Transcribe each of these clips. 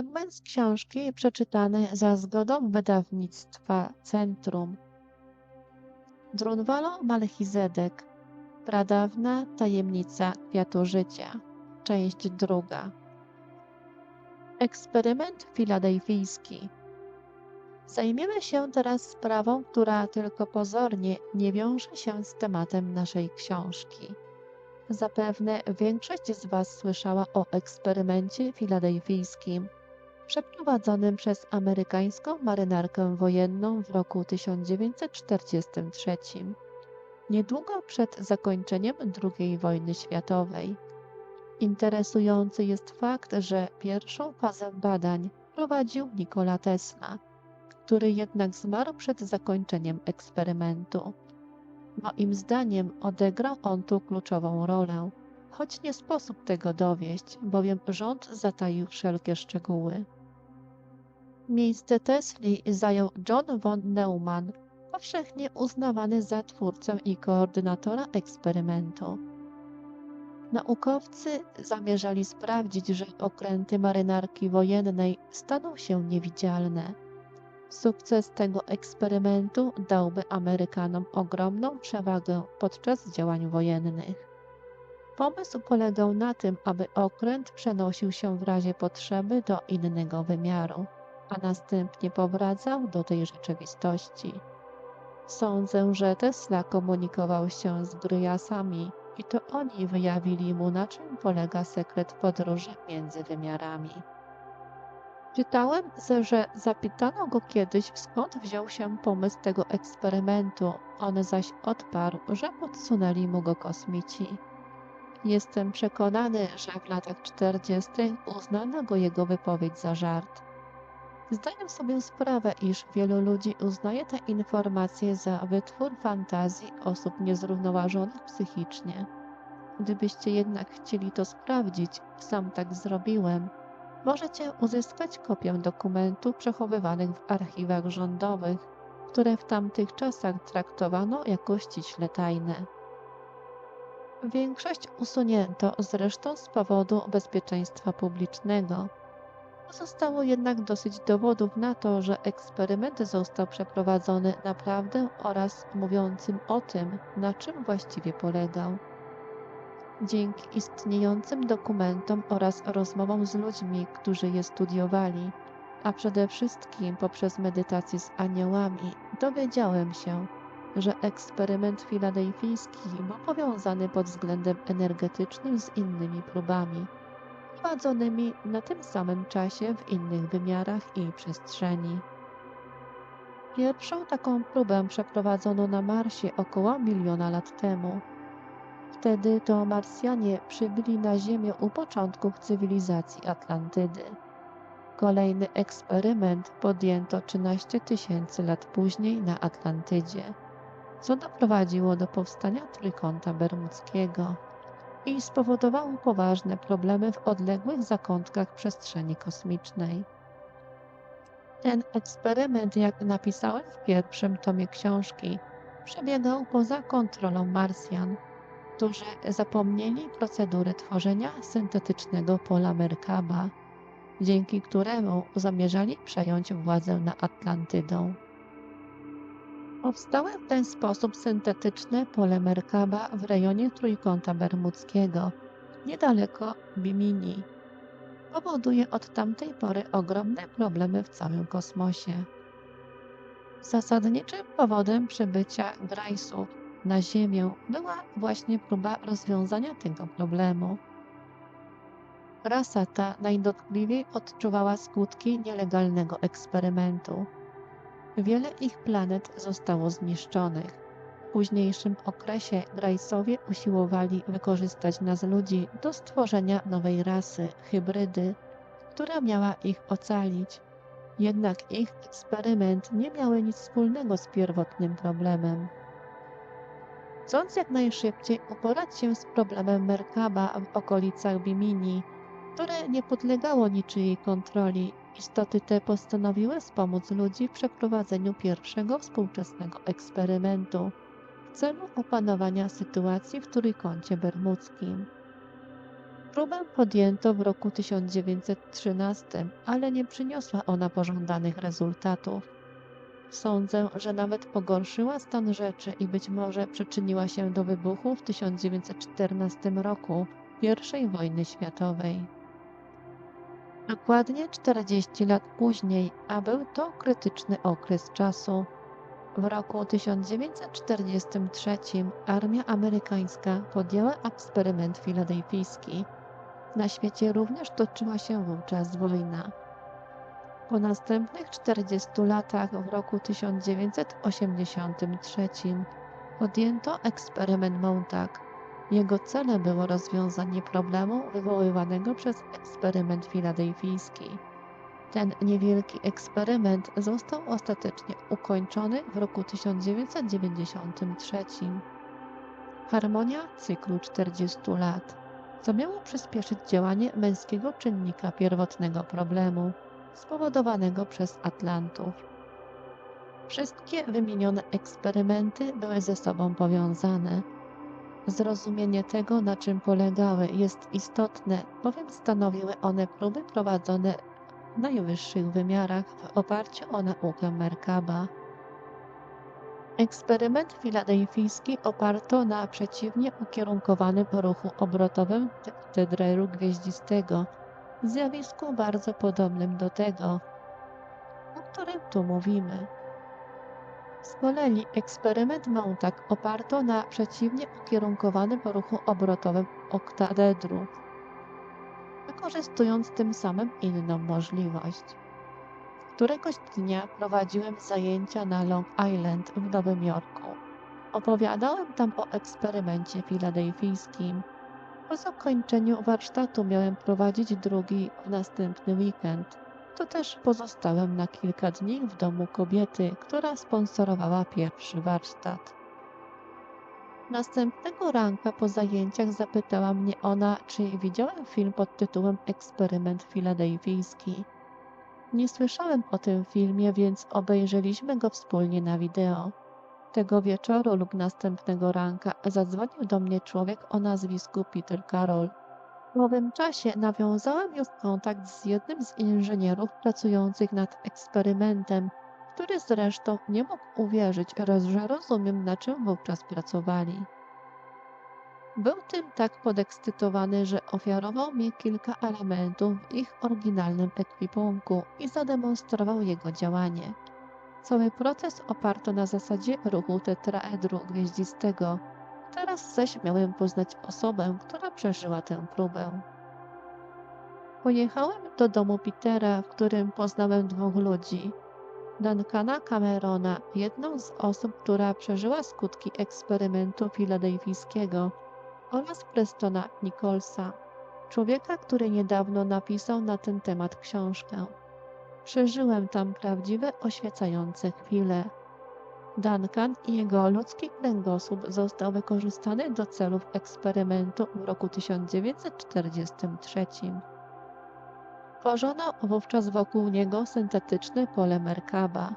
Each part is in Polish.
Fragment z książki przeczytany za zgodą wydawnictwa Centrum. Drunvalo Malchizedek. Pradawna tajemnica kwiatu życia. Część druga. Eksperyment filadelfijski. Zajmiemy się teraz sprawą, która tylko pozornie nie wiąże się z tematem naszej książki. Zapewne większość z Was słyszała o eksperymencie filadelfijskim, przeprowadzonym przez amerykańską marynarkę wojenną w roku 1943, niedługo przed zakończeniem II wojny światowej. Interesujący jest fakt, że pierwszą fazę badań prowadził Nikola Tesla, który jednak zmarł przed zakończeniem eksperymentu. Moim zdaniem odegrał on tu kluczową rolę, choć nie sposób tego dowieść, bowiem rząd zataił wszelkie szczegóły. Miejsce Tesli zajął John von Neumann, powszechnie uznawany za twórcę i koordynatora eksperymentu. Naukowcy zamierzali sprawdzić, że okręty marynarki wojennej staną się niewidzialne. Sukces tego eksperymentu dałby Amerykanom ogromną przewagę podczas działań wojennych. Pomysł polegał na tym, aby okręt przenosił się w razie potrzeby do innego wymiaru, a następnie powracał do tej rzeczywistości. Sądzę, że Tesla komunikował się z Gryasami i to oni wyjawili mu, na czym polega sekret podróży między wymiarami. Czytałem, że zapytano go kiedyś, skąd wziął się pomysł tego eksperymentu. On zaś odparł, że podsunęli mu go kosmici. Jestem przekonany, że w latach 40. uznano go jego wypowiedź za żart. Zdaję sobie sprawę, iż wielu ludzi uznaje te informacje za wytwór fantazji osób niezrównoważonych psychicznie. Gdybyście jednak chcieli to sprawdzić, sam tak zrobiłem, możecie uzyskać kopię dokumentów przechowywanych w archiwach rządowych, które w tamtych czasach traktowano jako ściśle tajne. Większość usunięto zresztą z powodu bezpieczeństwa publicznego. Pozostało jednak dosyć dowodów na to, że eksperyment został przeprowadzony naprawdę oraz mówiącym o tym, na czym właściwie polegał. Dzięki istniejącym dokumentom oraz rozmowom z ludźmi, którzy je studiowali, a przede wszystkim poprzez medytację z aniołami, dowiedziałem się, że eksperyment filadelfijski był powiązany pod względem energetycznym z innymi próbami, prowadzonymi na tym samym czasie w innych wymiarach i przestrzeni. Pierwszą taką próbę przeprowadzono na Marsie około miliona lat temu. Wtedy to Marsjanie przybyli na Ziemię u początków cywilizacji Atlantydy. Kolejny eksperyment podjęto 13 tysięcy lat później na Atlantydzie, co doprowadziło do powstania Trójkąta Bermudzkiego i spowodowało poważne problemy w odległych zakątkach przestrzeni kosmicznej. Ten eksperyment, jak napisałem w pierwszym tomie książki, przebiegał poza kontrolą Marsjan, którzy zapomnieli procedury tworzenia syntetycznego pola Merkaba, dzięki któremu zamierzali przejąć władzę nad Atlantydą. Powstałe w ten sposób syntetyczne pole Merkaba w rejonie Trójkąta Bermudzkiego, niedaleko Bimini. Powoduje od tamtej pory ogromne problemy w całym kosmosie. Zasadniczym powodem przybycia Grajsów na Ziemię była właśnie próba rozwiązania tego problemu. Rasa ta najdotkliwiej odczuwała skutki nielegalnego eksperymentu. Wiele ich planet zostało zniszczonych. W późniejszym okresie Grajsowie usiłowali wykorzystać nas ludzi do stworzenia nowej rasy, hybrydy, która miała ich ocalić. Jednak ich eksperyment nie miały nic wspólnego z pierwotnym problemem. Chcąc jak najszybciej uporać się z problemem Merkaba w okolicach Bimini, które nie podlegało niczyjej kontroli, istoty te postanowiły wspomóc ludzi w przeprowadzeniu pierwszego współczesnego eksperymentu w celu opanowania sytuacji w Trójkącie Bermudzkim. Próbę podjęto w roku 1913, ale nie przyniosła ona pożądanych rezultatów. Sądzę, że nawet pogorszyła stan rzeczy i być może przyczyniła się do wybuchu w 1914 roku I wojny światowej. Dokładnie 40 lat później, a był to krytyczny okres czasu. W roku 1943 armia amerykańska podjęła eksperyment filadelfijski. Na świecie również toczyła się wówczas wojna. Po następnych 40 latach, w roku 1983, podjęto eksperyment Montauk. Jego celem było rozwiązanie problemu wywoływanego przez eksperyment filadelfijski. Ten niewielki eksperyment został ostatecznie ukończony w roku 1993. Harmonia cyklu 40 lat, co miało przyspieszyć działanie męskiego czynnika pierwotnego problemu, spowodowanego przez Atlantów. Wszystkie wymienione eksperymenty były ze sobą powiązane. Zrozumienie tego, na czym polegały, jest istotne, bowiem stanowiły one próby prowadzone w najwyższych wymiarach w oparciu o naukę Merkaba. Eksperyment filadelfijski oparto na przeciwnie ukierunkowanym ruchu obrotowym tetraedru gwieździstego, zjawisku bardzo podobnym do tego, o którym tu mówimy. Z kolei eksperyment Montauk oparto na przeciwnie ukierunkowanym ruchu obrotowym oktadedru, wykorzystując tym samym inną możliwość. Któregoś dnia prowadziłem zajęcia na Long Island w Nowym Jorku. Opowiadałem tam o eksperymencie filadelfijskim. Po zakończeniu warsztatu miałem prowadzić drugi w następny weekend. To też pozostałem na kilka dni w domu kobiety, która sponsorowała pierwszy warsztat. Następnego ranka po zajęciach zapytała mnie ona, czy widziałem film pod tytułem Eksperyment filadelfijski. Nie słyszałem o tym filmie, więc obejrzeliśmy go wspólnie na wideo. Tego wieczoru lub następnego ranka zadzwonił do mnie człowiek o nazwisku Peter Carroll. W owym czasie nawiązałem już kontakt z jednym z inżynierów pracujących nad eksperymentem, który zresztą nie mógł uwierzyć, że rozumiem, na czym wówczas pracowali. Był tym tak podekscytowany, że ofiarował mi kilka elementów w ich oryginalnym ekwipunku i zademonstrował jego działanie. Cały proces oparto na zasadzie ruchu tetraedru gwieździstego. Teraz zaś miałem poznać osobę, która przeżyła tę próbę. Pojechałem do domu Petera, w którym poznałem dwóch ludzi. Duncana Camerona, jedną z osób, która przeżyła skutki eksperymentu filadelfijskiego oraz Prestona Nicholsa, człowieka, który niedawno napisał na ten temat książkę. Przeżyłem tam prawdziwe, oświecające chwile. Duncan i jego ludzki kręgosłup został wykorzystany do celów eksperymentu w roku 1943. Tworzono wówczas wokół niego syntetyczne pole Merkaba.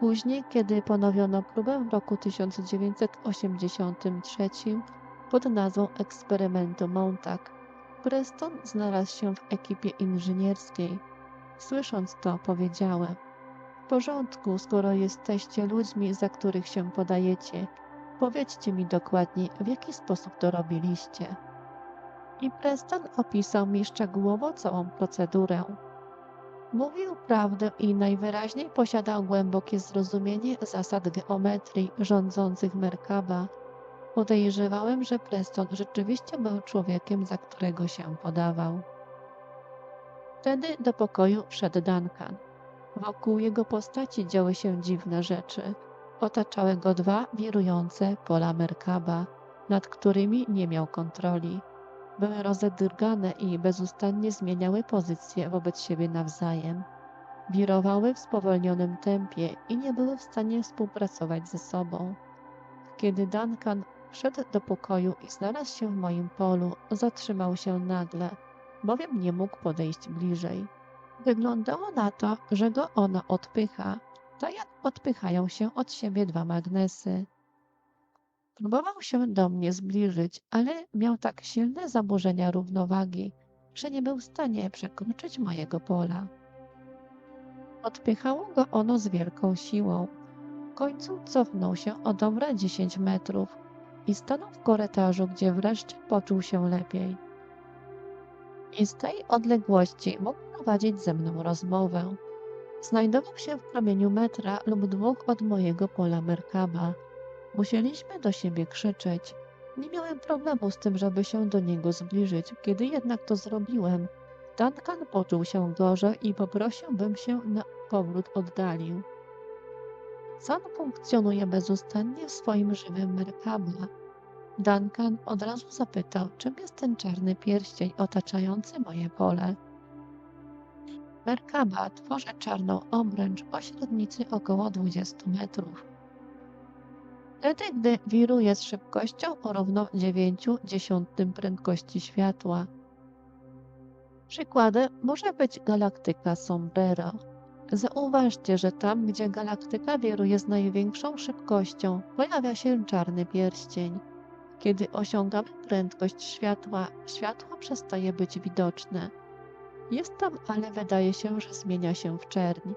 Później, kiedy ponowiono próbę w roku 1983 pod nazwą eksperymentu Montauk, Preston znalazł się w ekipie inżynierskiej. Słysząc to, powiedziałem: W porządku, skoro jesteście ludźmi, za których się podajecie, powiedzcie mi dokładnie, w jaki sposób to robiliście. I Preston opisał mi szczegółowo całą procedurę. Mówił prawdę i najwyraźniej posiadał głębokie zrozumienie zasad geometrii rządzących Merkaba. Podejrzewałem, że Preston rzeczywiście był człowiekiem, za którego się podawał. Wtedy do pokoju wszedł Duncan. Wokół jego postaci działy się dziwne rzeczy. Otaczały go dwa wirujące pola Merkaba, nad którymi nie miał kontroli. Były rozedrgane i bezustannie zmieniały pozycję wobec siebie nawzajem. Wirowały w spowolnionym tempie i nie były w stanie współpracować ze sobą. Kiedy Duncan wszedł do pokoju i znalazł się w moim polu, zatrzymał się nagle, bowiem nie mógł podejść bliżej. Wyglądało na to, że go ona odpycha, tak jak odpychają się od siebie dwa magnesy. Próbował się do mnie zbliżyć, ale miał tak silne zaburzenia równowagi, że nie był w stanie przekroczyć mojego pola. Odpychało go ono z wielką siłą. W końcu cofnął się o dobre 10 metrów i stanął w korytarzu, gdzie wreszcie poczuł się lepiej. I z tej odległości mógł prowadzić ze mną rozmowę. Znajdował się w promieniu metra lub dwóch od mojego pola Merkaba. Musieliśmy do siebie krzyczeć. Nie miałem problemu z tym, żeby się do niego zbliżyć. Kiedy jednak to zrobiłem, Duncan poczuł się gorzej i poprosił, bym się na powrót oddalił. Sam funkcjonuje bezustannie w swoim żywym Merkaba. Duncan od razu zapytał, czym jest ten czarny pierścień otaczający moje pole. Merkaba tworzy czarną obręcz o średnicy około 20 metrów. Wtedy, gdy wiruje z szybkością o równo 9 dziesiątym prędkości światła. Przykładem może być galaktyka Sombrero. Zauważcie, że tam, gdzie galaktyka wiruje z największą szybkością, pojawia się czarny pierścień. Kiedy osiągamy prędkość światła, światło przestaje być widoczne. Jest tam, ale wydaje się, że zmienia się w czerń.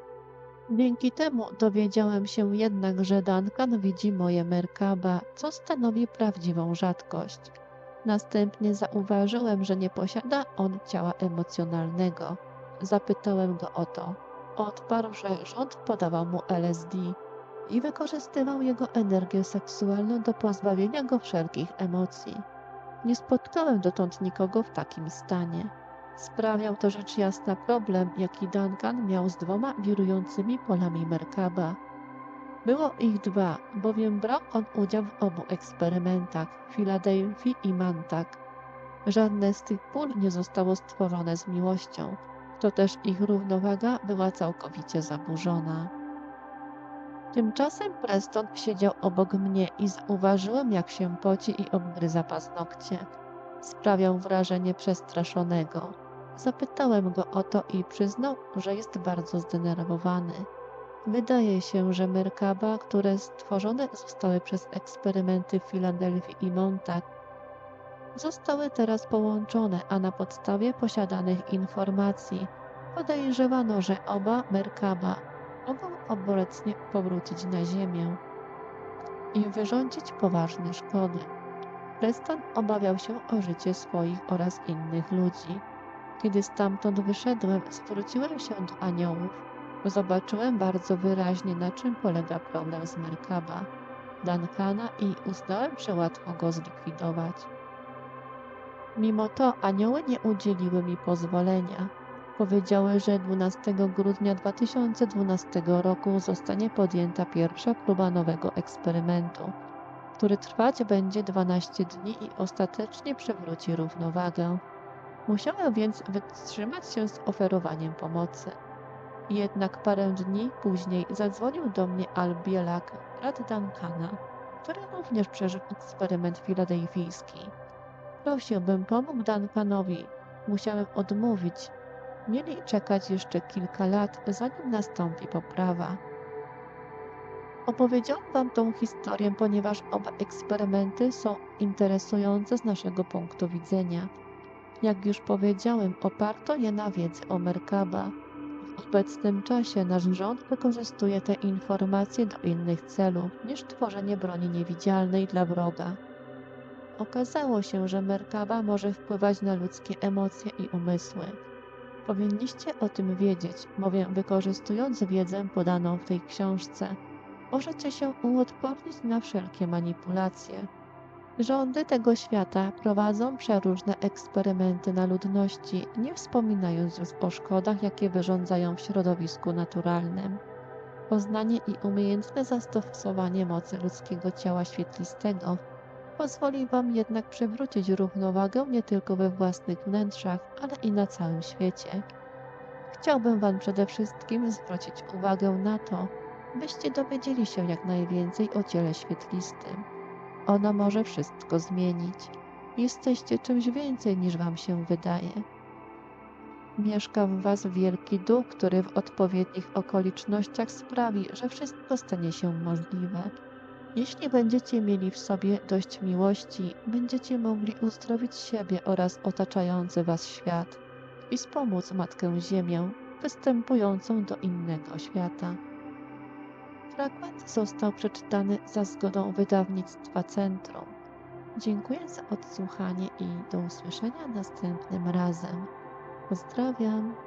Dzięki temu dowiedziałem się jednak, że Duncan widzi moje Merkaba, co stanowi prawdziwą rzadkość. Następnie zauważyłem, że nie posiada on ciała emocjonalnego. Zapytałem go o to. Odparł, że rząd podawał mu LSD i wykorzystywał jego energię seksualną do pozbawienia go wszelkich emocji. Nie spotkałem dotąd nikogo w takim stanie. Sprawiał to rzecz jasna problem, jaki Duncan miał z dwoma wirującymi polami Merkaba. Było ich dwa, bowiem brał on udział w obu eksperymentach w Filadelfii i Mantak. Żadne z tych pól nie zostało stworzone z miłością, to też ich równowaga była całkowicie zaburzona. Tymczasem Preston siedział obok mnie i zauważyłem, jak się poci i obgryza paznokcie. Sprawiał wrażenie przestraszonego. Zapytałem go o to i przyznał, że jest bardzo zdenerwowany. Wydaje się, że Merkaba, które stworzone zostały przez eksperymenty w Filadelfii i Montauk, zostały teraz połączone, a na podstawie posiadanych informacji podejrzewano, że oba Merkaba mogą obecnie powrócić na Ziemię i wyrządzić poważne szkody. Preston obawiał się o życie swoich oraz innych ludzi. Kiedy stamtąd wyszedłem, zwróciłem się do aniołów. Zobaczyłem bardzo wyraźnie, na czym polega problem z Merkaba, Duncana i uznałem, że łatwo go zlikwidować. Mimo to anioły nie udzieliły mi pozwolenia. Powiedziały, że 12 grudnia 2012 roku zostanie podjęta pierwsza próba nowego eksperymentu, który trwać będzie 12 dni i ostatecznie przewróci równowagę. Musiałem więc wytrzymać się z oferowaniem pomocy. Jednak parę dni później zadzwonił do mnie Al Bielak, brat Duncana, który również przeżył eksperyment filadelfijski. Prosił, bym pomógł Duncanowi. Musiałem odmówić. Mieli czekać jeszcze kilka lat, zanim nastąpi poprawa. Opowiedziałam wam tą historię, ponieważ oba eksperymenty są interesujące z naszego punktu widzenia. Jak już powiedziałem, oparto je na wiedzy o Merkaba. W obecnym czasie nasz rząd wykorzystuje te informacje do innych celów niż tworzenie broni niewidzialnej dla wroga. Okazało się, że Merkaba może wpływać na ludzkie emocje i umysły. Powinniście o tym wiedzieć, bowiem wykorzystując wiedzę podaną w tej książce, możecie się uodpornić na wszelkie manipulacje. Rządy tego świata prowadzą przeróżne eksperymenty na ludności, nie wspominając już o szkodach, jakie wyrządzają w środowisku naturalnym. Poznanie i umiejętne zastosowanie mocy ludzkiego ciała świetlistego pozwoli Wam jednak przywrócić równowagę nie tylko we własnych wnętrzach, ale i na całym świecie. Chciałbym Wam przede wszystkim zwrócić uwagę na to, byście dowiedzieli się jak najwięcej o ciele świetlistym. Ono może wszystko zmienić. Jesteście czymś więcej niż Wam się wydaje. Mieszka w Was wielki duch, który w odpowiednich okolicznościach sprawi, że wszystko stanie się możliwe. Jeśli będziecie mieli w sobie dość miłości, będziecie mogli uzdrowić siebie oraz otaczający Was świat i wspomóc Matkę Ziemię występującą do innego świata. Fragment został przeczytany za zgodą wydawnictwa Centrum. Dziękuję za odsłuchanie i do usłyszenia następnym razem. Pozdrawiam.